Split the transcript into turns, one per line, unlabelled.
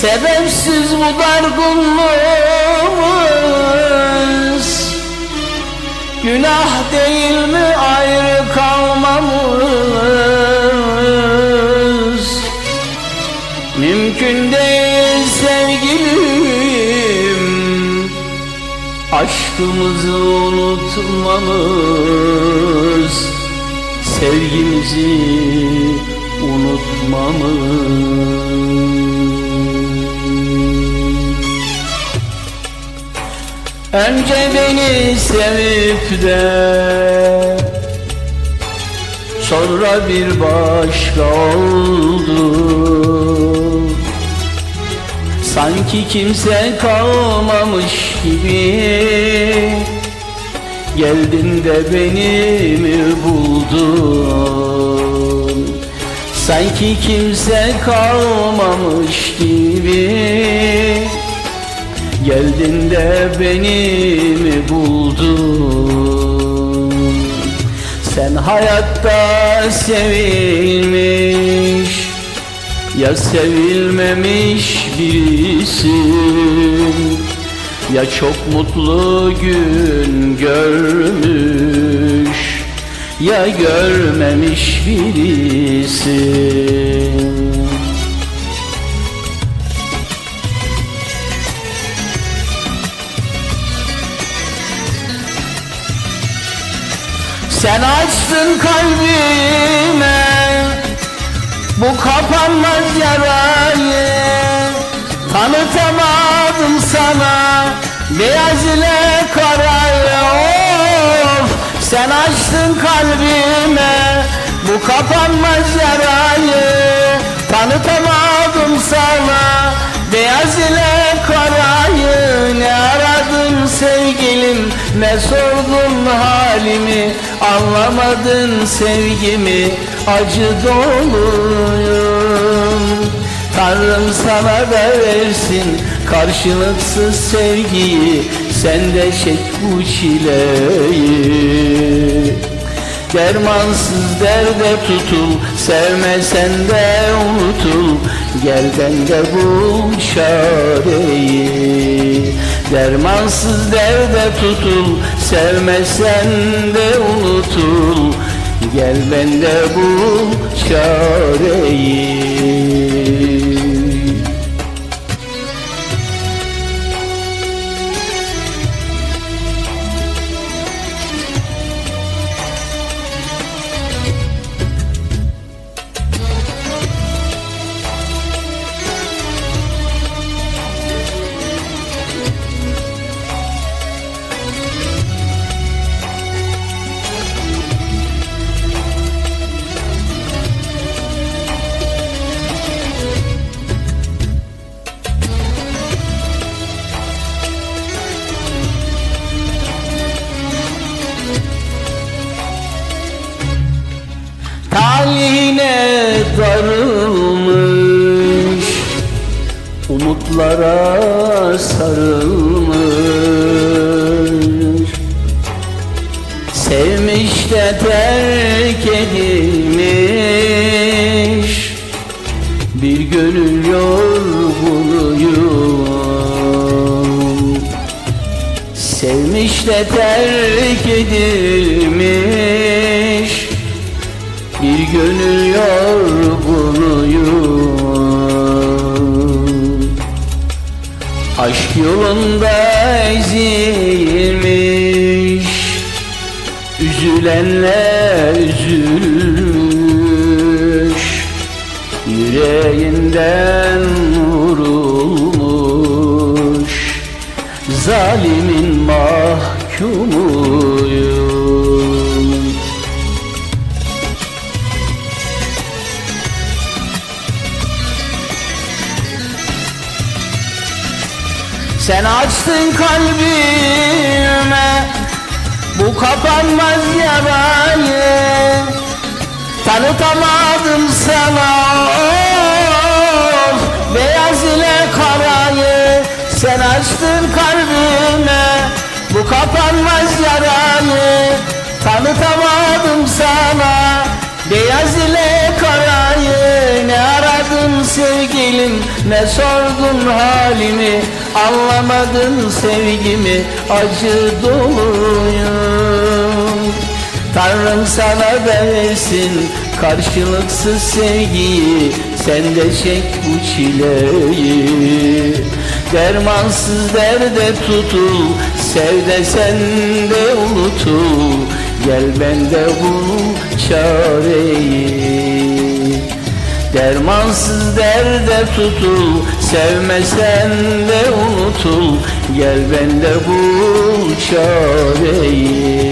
Sebepsiz bu dargınlığımız Günah değil mi ayrı kalmamız Mümkün değil sevgilim. Aşkımızı unutmamız Sevgimizi unutmamız Önce beni sevip de Sonra bir başka oldu. Sanki kimse kalmamış gibi. Geldin de beni mi buldun? Sanki kimse kalmamış gibi Geldin de beni mi buldun? Sen hayatta sevilmiş Ya sevilmemiş birisin. Ya çok mutlu gün görmüş Ya görmemiş birisin Sen açtın kalbime Bu kapanmaz yarayı. Tanıtamadım sana Beyaz ile karayı. Of Sen açtın kalbime Bu kapanmaz yarayı. Tanıtamadım sana Beyaz ile sevgilim Ne sordun halimi? Anlamadın sevgimi. Acı doluyum. Tanrım sana da versin Karşılıksız sevgiyi. Sen de çek bu çileyi. Dermansız derde tutul Sevmesen de unutul. Gel bende bul çareyi Dermansız derde tutul Sevmesen de unutul. Gel bende bul çareyi Darılmış Umutlara sarılmış. Sevmiş de terk edilmiş. Bir gönül yorgunuyum. Sevmiş de terk edilmiş. Bir gönül yorgunuyum yolunda ezilmiş. Üzülenle üzülmüş. Yüreğinden vurulmuş. Zalimin mahkumuyum Sen açtın kalbime Bu kapanmaz yarayı. Tanıtamadım sana of, Beyaz ile karayı. Sen açtın kalbime Bu kapanmaz yarayı. Tanıtamadım sana Beyaz ile sevgilim ne sordun halimi? Anlamadın sevgimi acı doluyum. Tanrım sana versin karşılıksız sevgiyi Sen de çek bu çileyi. Dermansız derde tutul Sev de sen de unutul. Gel bende bul çareyi Dermansız derde tutul Sevmesen de unutul. Gel bende bul çareyi